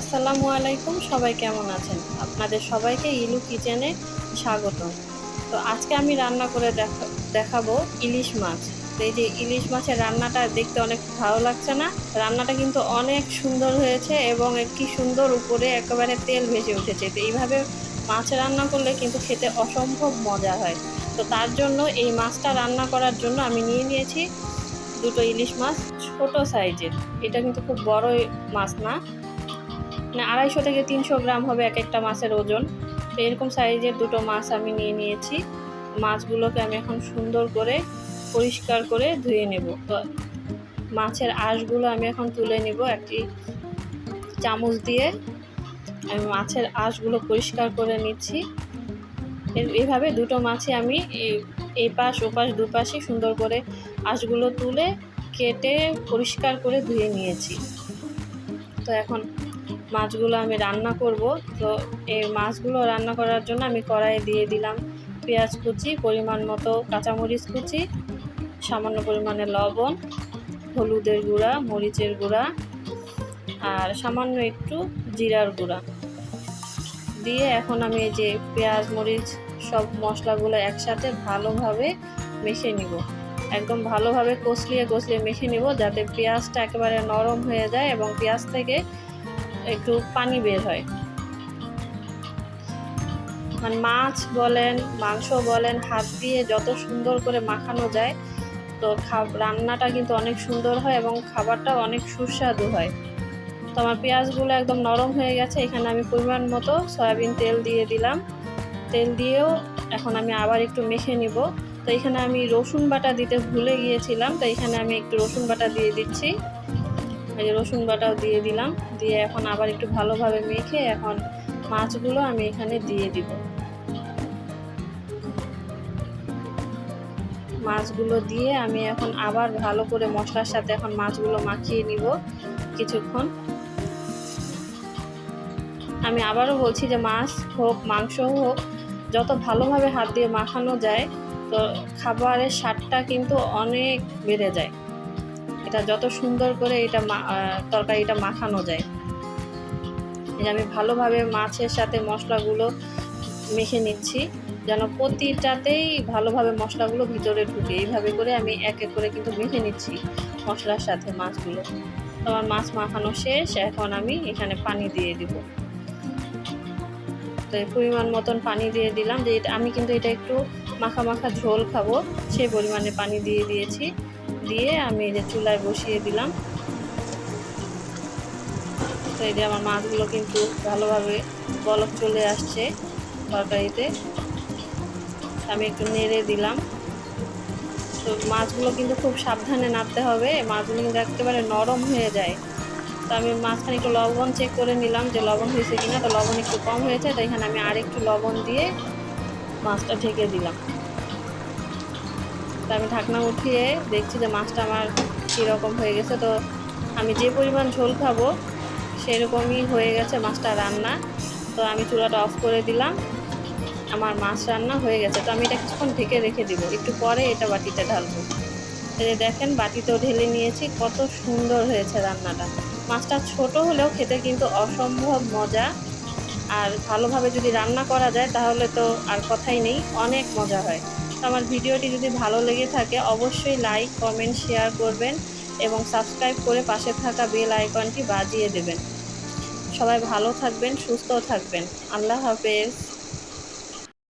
আসসালামু আলাইকুম, সবাই কেমন আছেন? আপনাদের সবাইকে ইলু কিচেনে স্বাগত তো আজকে আমি রান্না করে দেখা, দেখাবো ইলিশ মাছ। এই যে ইলিশ মাছের রান্নাটা দেখতে অনেক ভালো লাগছে না। রান্নাটা কিন্তু অনেক সুন্দর হয়েছে এবং কি সুন্দর উপরে একেবারে তেল ভেসে উঠেছে। তো এইভাবে মাছ রান্না করলে কিন্তু খেতে অসম্ভব মজা হয়। তো তার জন্য এই মাছটা রান্না করার জন্য আমি নিয়ে নিয়েছি দুটো ইলিশ মাছ ছোট সাইজের। এটা কিন্তু খুব বড় মাছ না। মানে আড়াইশো থেকে তিনশো গ্রাম হবে এক একটা মাছের ওজন। তো এরকম সাইজের দুটো মাছ আমি নিয়ে নিয়েছি। মাছগুলোকে আমি এখন সুন্দর করে পরিষ্কার করে ধুয়ে নেব। তো মাছের আঁশগুলো আমি এখন তুলে নেব একটি চামচ দিয়ে। আমি মাছের আঁশগুলো পরিষ্কার করে নিচ্ছি। এভাবে দুটো মাছে আমি এই পাশ ও পাশ দুপাশে সুন্দর করে আঁশগুলো তুলে কেটে পরিষ্কার করে ধুয়ে নিয়েছি। তো এখন মাছগুলো আমি রান্না করব। তো এই মাছগুলো রান্না করার জন্য আমি কড়াইয়ে দিয়ে দিলাম পেঁয়াজ কুচি, পরিমাণ মতো কাঁচামরিচ কুচি, সামান্য পরিমাণে লবণ, হলুদের গুঁড়া, মরিচের গুঁড়া আর সামান্য একটু জিরার গুঁড়া। দিয়ে এখন আমি এই যে পেঁয়াজ, মরিচ সব মশলাগুলো একসাথে ভালোভাবে মেখে নিব। একদম ভালোভাবে কষলিয়ে কষলিয়ে মেখে নিব যাতে পেঁয়াজটা একেবারে নরম হয়ে যায় এবং পেঁয়াজ থেকে একটু পানি বের হয়। মানে মাছ বলেন, মাংস বলেন, হাত দিয়ে যত সুন্দর করে মাখানো যায়, তো রান্নাটা কিন্তু অনেক সুন্দর হয় এবং খাবারটাও অনেক সুস্বাদু হয়। তো আমার পেঁয়াজগুলো একদম নরম হয়ে গেছে, এখানে আমি পরিমাণ মতো সয়াবিন তেল দিয়ে দিলাম। তেল দিয়েও এখন আমি আবার একটু মেখে নিব। তো এখানে আমি রসুন বাটা দিতে ভুলে গিয়েছিলাম, তো এখানে আমি একটু রসুন বাটা দিয়ে দিচ্ছি। এই রসুন বাটাও দিয়ে দিলাম। দিয়ে এখন আবার একটু ভালোভাবে মেখে এখন মাছগুলো আমি এখানে দিয়ে দিব। মাছগুলো দিয়ে আমি এখন আবার ভালো করে মশলার সাথে এখন মাছগুলো মাখিয়ে নিব কিছুক্ষণ। আমি আবারও বলছি যে মাছ হোক মাংস হোক, যত ভালোভাবে হাত দিয়ে মাখানো যায়, তো খাবারের স্বাদটা কিন্তু অনেক বেড়ে যায়। এটা যত সুন্দর করে এটা তরকারিটা মাখানো যায়। এই আমি ভালোভাবে মাছের সাথে মশলাগুলো মেখে নিচ্ছি, যেন প্রতিটাতেই ভালোভাবে মশলাগুলো ভিতরে ঢুকে। এইভাবে করে আমি এক এক করে কিন্তু মেখে নিচ্ছি মশলার সাথে মাছগুলো। তোমার মাছ মাখানো শেষ, এখন আমি এখানে পানি দিয়ে দিব। তো পরিমাণ মতন পানি দিয়ে দিলাম যে আমি কিন্তু এটা একটু মাখা মাখা ঝোল খাব সেই পরিমাণে পানি দিয়ে দিয়েছি। দিয়ে আমি এই যে চুলায় বসিয়ে দিলাম। তো এই যে আমার মাছগুলো কিন্তু ভালোভাবে বলক চলে আসছে তরকারিতে। আমি একটু নেড়ে দিলাম। তো মাছগুলো কিন্তু খুব সাবধানে নাড়তে হবে, মাছগুলো কিন্তু একেবারে নরম হয়ে যায়। তো আমি মাঝখানে একটু লবণ চেক করে নিলাম যে লবণ হয়েছে কিনা। তো লবণ একটু কম হয়েছে তো এখানে আমি আর একটু লবণ দিয়ে মাছটা ঢেকে দিলাম। তো আমি ঢাকনা উঠিয়ে দেখছি যে মাছটা আমার কীরকম হয়ে গেছে। তো আমি যে পরিমাণ ঝোল খাব সেরকমই হয়ে গেছে মাছটা রান্না। তো আমি চুলাটা অফ করে দিলাম। আমার মাছ রান্না হয়ে গেছে। তো আমি এটা কিছুক্ষণ ঢেকে রেখে দিব। একটু পরে এটা বাটিতে ঢালবো। এই দেখেন, বাটিতেও ঢেলে নিয়েছি। কত সুন্দর হয়েছে রান্নাটা। মাছটা ছোট হলেও খেতে কিন্তু অসম্ভব মজা। আর ভালোভাবে যদি রান্না করা যায়, তাহলে তো আর কথাই নেই, অনেক মজা হয়। আমার ভিডিওটি যদি ভালো লেগে থাকে, অবশ্যই লাইক কমেন্ট শেয়ার করবেন এবং সাবস্ক্রাইব করে পাশে থাকা বেল আইকনটি বাজিয়ে দেবেন। সবাই ভালো থাকবেন সুস্থ থাকবেন। আল্লাহ হাফেজ।